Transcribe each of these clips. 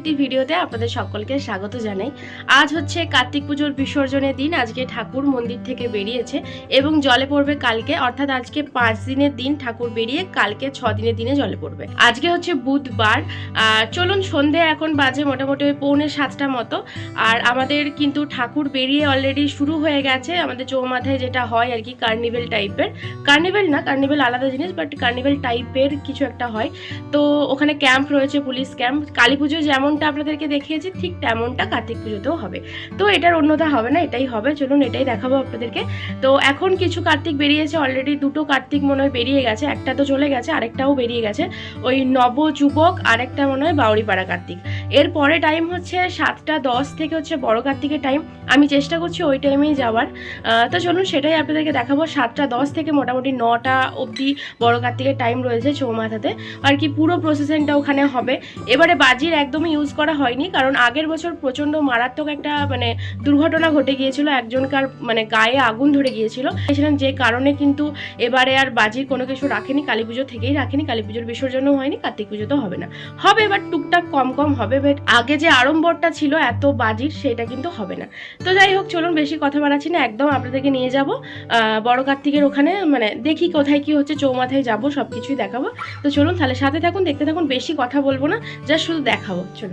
একটি ভিডিওতে আপনাদের সকলকে স্বাগত জানাই। আজ হচ্ছে কার্তিক পুজোর বিসর্জনের দিন, আজকে ঠাকুর মন্দির থেকে বেরিয়েছে এবং জলে পড়বে কালকে, অর্থাৎ আজকে পাঁচ দিনের দিন ঠাকুর বেরিয়ে কালকে ছ দিনের দিনে জলে পড়বে। আজকে হচ্ছে বুধবার, আর চলুন সন্ধে এখন বাজে মোটামুটি পৌনে সাতটা মতো, আর আমাদের কিন্তু ঠাকুর বেরিয়ে অলরেডি শুরু হয়ে গেছে, আমাদের চৌমাথায় যেটা হয় আর কি কার্নিভেল টাইপের কার্নিভেল না কার্নিভেল আলাদা জিনিস বাট কার্নিভেল টাইপের কিছু একটা হয়। তো ওখানে ক্যাম্প রয়েছে পুলিশ ক্যাম্প কালী পুজো যেমনটা আপনাদেরকে দেখিয়েছি, ঠিক তেমনটা কার্তিক পুজোতেও হবে। তো এটার অন্যথা হবে না, এটাই হবে। চলুন এটাই দেখাবো আপনাদেরকে। তো এখন কিছু কার্তিক বেরিয়েছে অলরেডি দুটো কার্তিক মনে হয় বেরিয়ে গেছে। একটা তো চলে গেছে, আরেকটাও বেরিয়ে গেছে। ওই নব যুবক আরেকটা মনে হয় বাউরিপাড়া কার্তিক। এর পরে টাইম হচ্ছে সাতটা দশ থেকে হচ্ছে বড় কার্তিকের টাইম আমি চেষ্টা করছি ওই টাইমেই যাওয়ার। তো চলুন সেটাই আপনাদেরকে দেখাবো। সাতটা দশ থেকে মোটামুটি নটা অবধি বড় কার্তিকের টাইম রয়েছে চৌমাথাতে। আর কি পুরো প্রসেসিংটা ওখানে হবে। এবারে বাজির একদমই ইউজ করা হয়নি, কারণ আগের বছর প্রচণ্ড মারাত্মক একটা মানে দুর্ঘটনা ঘটে গিয়েছিল, একজনকার মানে গায়ে আগুন ধরে গিয়েছিল। ছিলেন যে কারণে কিন্তু এবারে আর বাজির কোনো কিছু রাখেনি, কালী পুজো থেকেই রাখেনি, কালী পুজোর বিসর্জনও হয়নি, কার্তিক পুজোতেও হবে না। হবে এবার টুকটাক কম কম হবে বাট আগে যে আড়ম্বরটা ছিল এত বাজির, সেটা কিন্তু হবে না। তো যাই হোক, চলুন বেশি কথা বাড়াচ্ছি না, একদম আপনাদেরকে নিয়ে যাব। বড় কার্তিকের ওখানে মানে দেখি কোথায় কি হচ্ছে, চৌমাথায় যাব সব কিছুই দেখাবো। তো চলুন তাহলে সাথে থাকুন, দেখতে থাকুন, বেশি কথা বলব না যা শুধু দেখাবো, চলুন।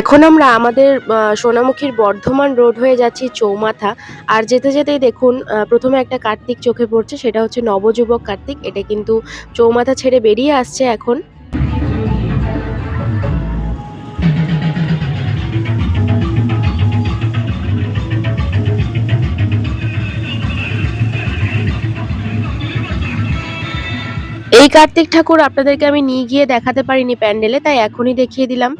এখন আমরা আমাদের সোনামুখীর বর্ধমান রোড হয়ে যাচ্ছি চৌমাথা। আর যেতে যেতেই দেখুন প্রথমে একটা কার্তিক চোখে পড়ছে, সেটা হচ্ছে নবযুবক কার্তিক। এটা কিন্তু চৌমাথা ছেড়ে বেরিয়ে আসছে এখন। এই কার্তিক ঠাকুর আপনাদেরকে আমি নিয়ে গিয়ে দেখাতে পারিনি প্যান্ডেলে তাই এখনই দেখিয়ে দিলাম।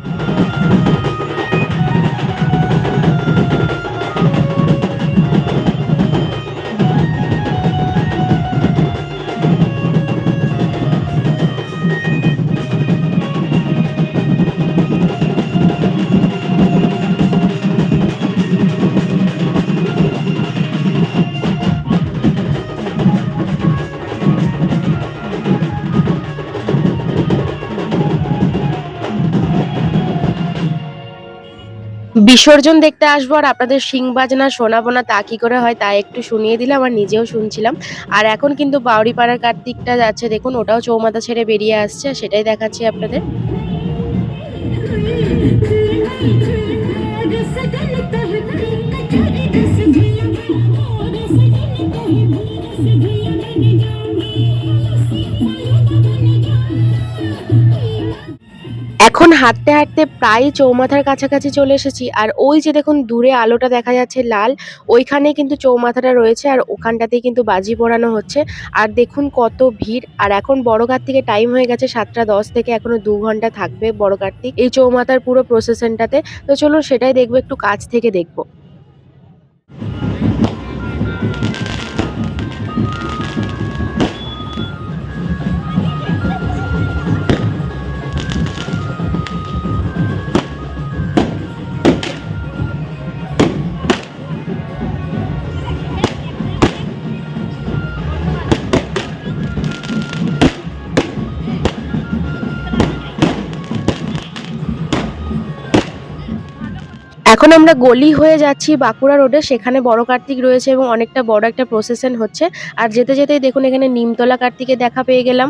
বিসর্জন দেখতে আসব আর আপনাদের শিং বাজনা শোনাবো না, তা কি করে হয় তা একটু শুনিয়ে দিলাম আর নিজেও শুনছিলাম। আর এখন কিন্তু বাউরিপাড়ার কার্তিকটা যাচ্ছে, দেখুন ওটাও চৌমাথা ছেড়ে বেরিয়ে আসছে, সেটাই দেখাচ্ছি আপনাদের। হাঁটতে হাঁটতে প্রায় চৌমাথার কাছাকাছি চলে এসেছি। আর ওই যে দেখুন, দূরে আলোটা দেখা যাচ্ছে লাল ওইখানে কিন্তু চৌমাথাটা রয়েছে আর ওখানটাতেই কিন্তু বাজি পোড়ানো হচ্ছে। আর দেখুন কত ভিড়। আর এখন বড় কার্তিকের টাইম হয়ে গেছে সাতটা দশ থেকে, এখনও দু ঘণ্টা থাকবে বড় কার্তিক এই চৌমাথার পুরো প্রসেশনটাতে তো চলুন সেটাই দেখব, একটু কাছ থেকে দেখব। এখন আমরা গলি হয়ে যাচ্ছি বাঁকুড়া রোডে। সেখানে বড় কার্তিক রয়েছে এবং অনেকটা বড় একটা প্রসেশন হচ্ছে। আর যেতে যেতেই দেখুন, এখানে নিমতলা কার্তিকের দেখা পেয়ে গেলাম।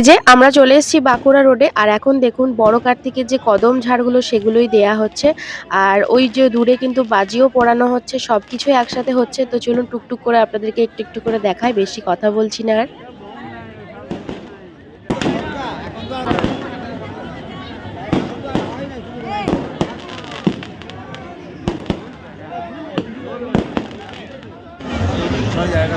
এই যে, আমরা চলে এসেছি বাঁকুড়া রোডে। আর এখন দেখুন, বড় কার্তিকের যে কদম ঝাড়গুলো, সেগুলোই দেয়া হচ্ছে। আর ওই যে দূরে কিন্তু বাজিও পড়ানো হচ্ছে সব কিছুই একসাথে হচ্ছে। তো চলুন টুকটুক করে আপনাদেরকে একটু একটু করে দেখায় বেশি কথা বলছি না আর। জায়গা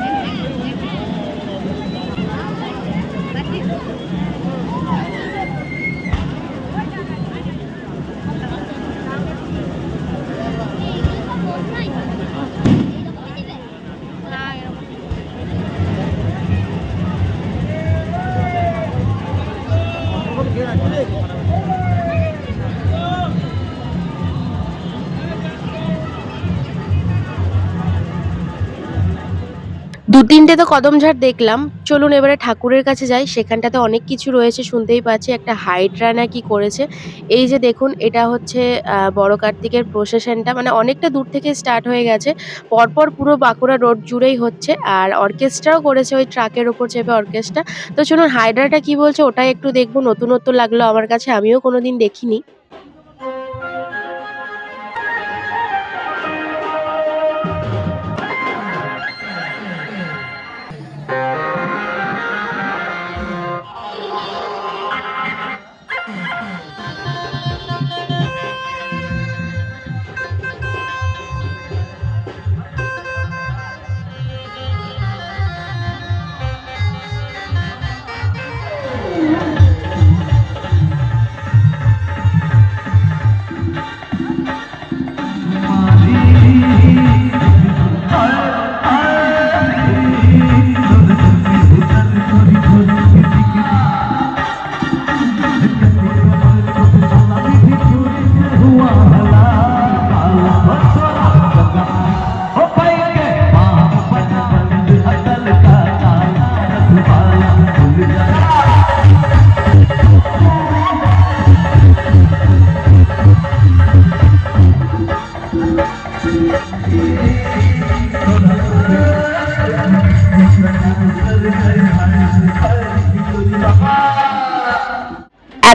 তিনটে তো কদমঝাড় দেখলাম। চলুন এবারে ঠাকুরের কাছে যাই। সেখানটাতে অনেক কিছু রয়েছে, শুনতেই পাচ্ছি। একটা হাইড্রা না কি করেছে। এই যে দেখুন, এটা হচ্ছে বড় কার্তিকের প্রসেশনটা মানে অনেকটা দূর থেকে স্টার্ট হয়ে গেছে। পরপর পুরো বাঁকুড়া রোড জুড়েই হচ্ছে। আর অর্কেস্ট্রাও করেছে ওই ট্রাকের ওপর চেপে অর্কেস্ট্রা তো চলুন হাইড্রাটা কি বলছে, ওটাই একটু দেখব। নতুনত্ব লাগল আমার কাছে, আমিও কোনোদিন দেখিনি।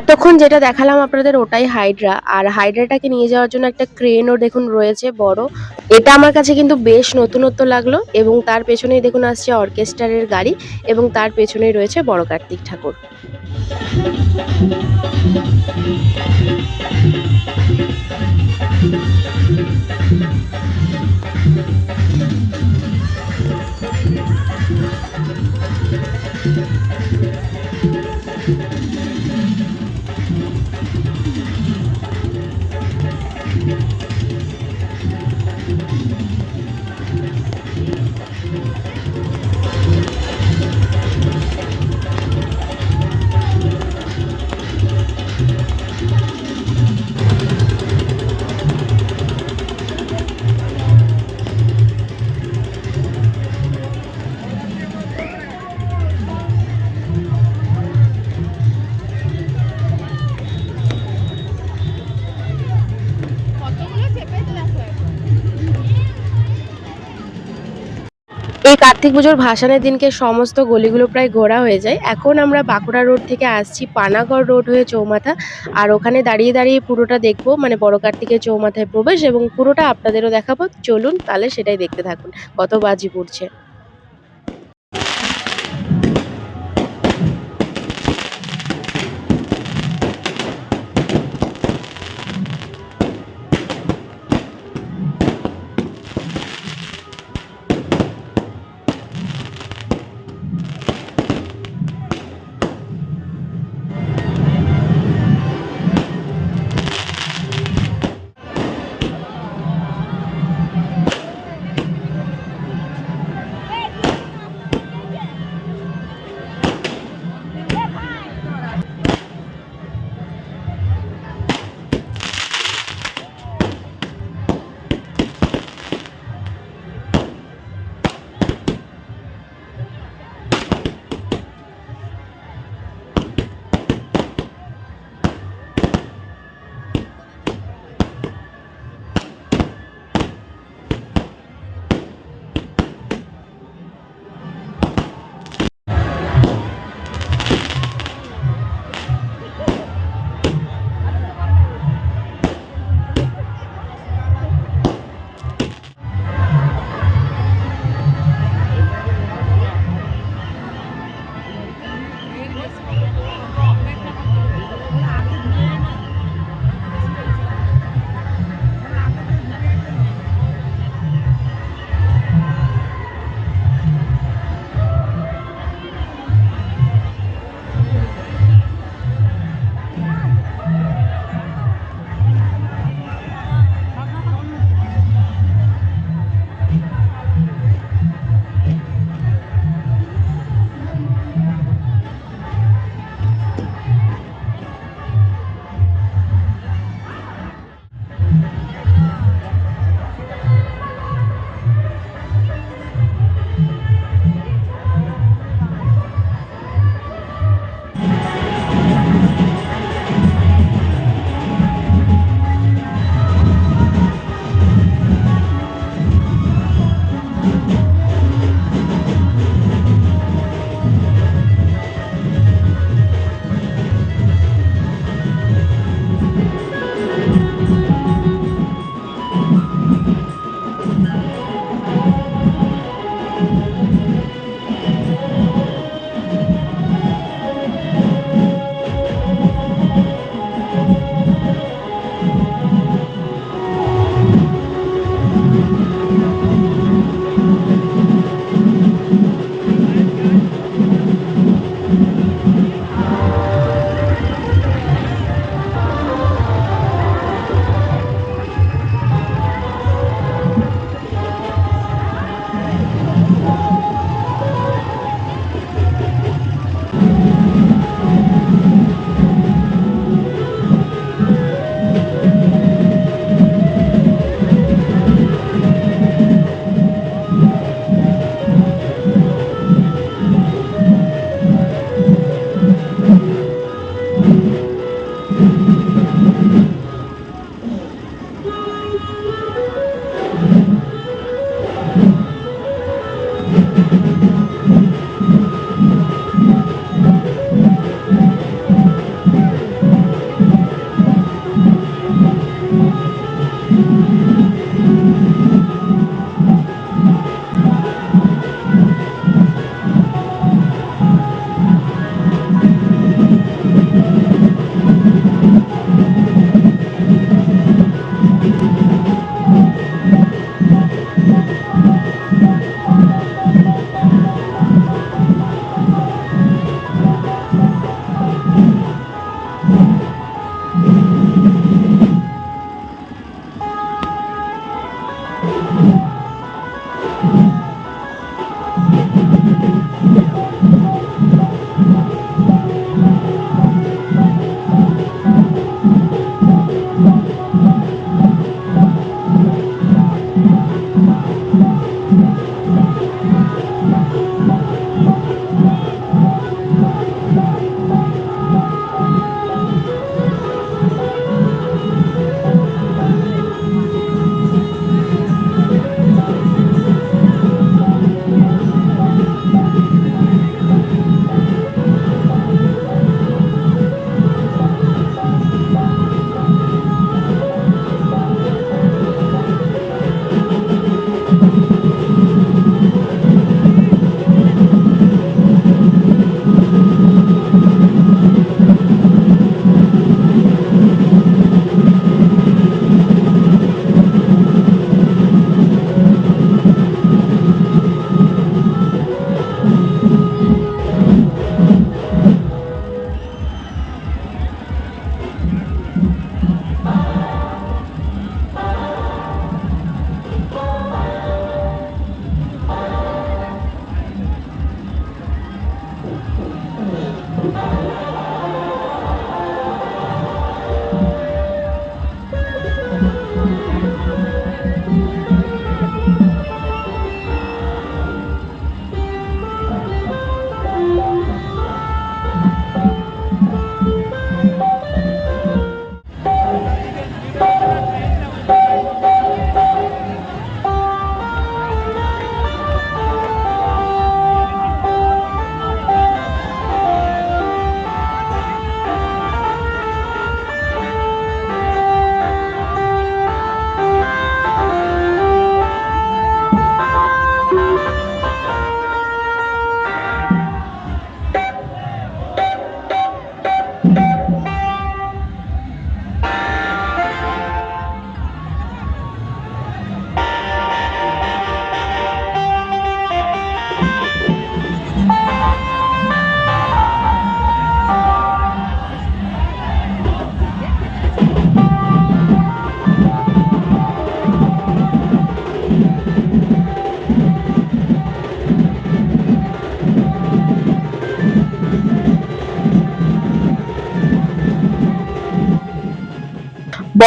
এতক্ষণ যেটা দেখালাম আপনাদের ওটাই হাইড্রা। আর হাইড্রাটাকে নিয়ে যাওয়ার জন্য একটা ক্রেনও দেখুন রয়েছে বড়। এটা আমার কাছে কিন্তু বেশ নতুনত্ব লাগল এবং তার পেছনেই দেখুন আসছে অর্কেস্ট্রারের গাড়ি এবং তার পেছনেই রয়েছে বড় কার্তিক ঠাকুর। এই কার্তিক পুজোর ভাসানের দিনকে সমস্ত গলিগুলো প্রায় ঘোরা হয়ে যায়। এখন আমরা বাঁকুড়া রোড থেকে আসছি পানাগড় রোড হয়ে চৌমাথা। আর ওখানে দাঁড়িয়ে দাঁড়িয়ে পুরোটা দেখব মানে বড় কার্তিকের চৌমাথায় প্রবেশ এবং পুরোটা আপনাদেরও দেখাবো। চলুন তাহলে সেটাই দেখতে থাকুন, কত বাজি পড়ছে।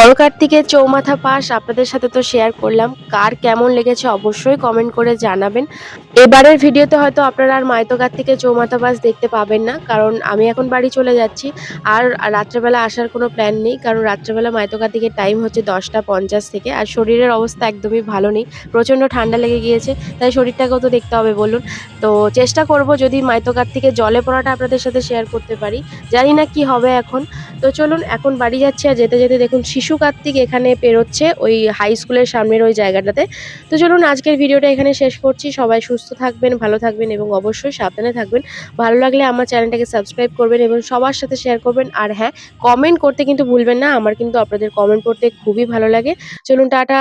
বড় কার্তিকের চৌমাথা পাস আপনাদের সাথে তো শেয়ার করলাম। কার কেমন লেগেছে অবশ্যই কমেন্ট করে জানাবেন। এবারের ভিডিওতে হয়তো আপনারা আর মাইতো কার্তিকের চৌমাথা পাস দেখতে পাবেন না, কারণ আমি এখন বাড়ি চলে যাচ্ছি। আর রাত্রেবেলা আসার কোনো প্ল্যান নেই, কারণ রাত্রেবেলা মাইতো কার্তিকের টাইম হচ্ছে দশটা পঞ্চাশ থেকে। আর শরীরের অবস্থা একদমই ভালো নেই, প্রচণ্ড ঠান্ডা লেগে গিয়েছে, তাই শরীরটাকেও তো দেখতে হবে বলুন। তো চেষ্টা করব যদি মাইতো কার্তিকের জলে পড়াটা আপনাদের সাথে শেয়ার করতে পারি। জানি না কি হবে এখন। তো চলুন, এখন বাড়ি যাচ্ছি আর যেতে যেতে দেখুন শিশু কার্তিক এখানে পেরোচ্ছে ওই হাই স্কুলের সামনের ওই জায়গাটাতে। তো চলুন আজকের ভিডিওটা এখানে শেষ করছি। সবাই সুস্থ থাকবেন, ভালো থাকবেন এবং অবশ্যই সাবধানে থাকবেন। ভালো লাগলে আমার চ্যানেলটাকে সাবস্ক্রাইব করবেন এবং সবার সাথে শেয়ার করবেন। আর হ্যাঁ কমেন্ট করতে কিন্তু ভুলবেন না। আমার কিন্তু আপনাদের কমেন্ট করতে খুবই ভালো লাগে। চলুন টাটা।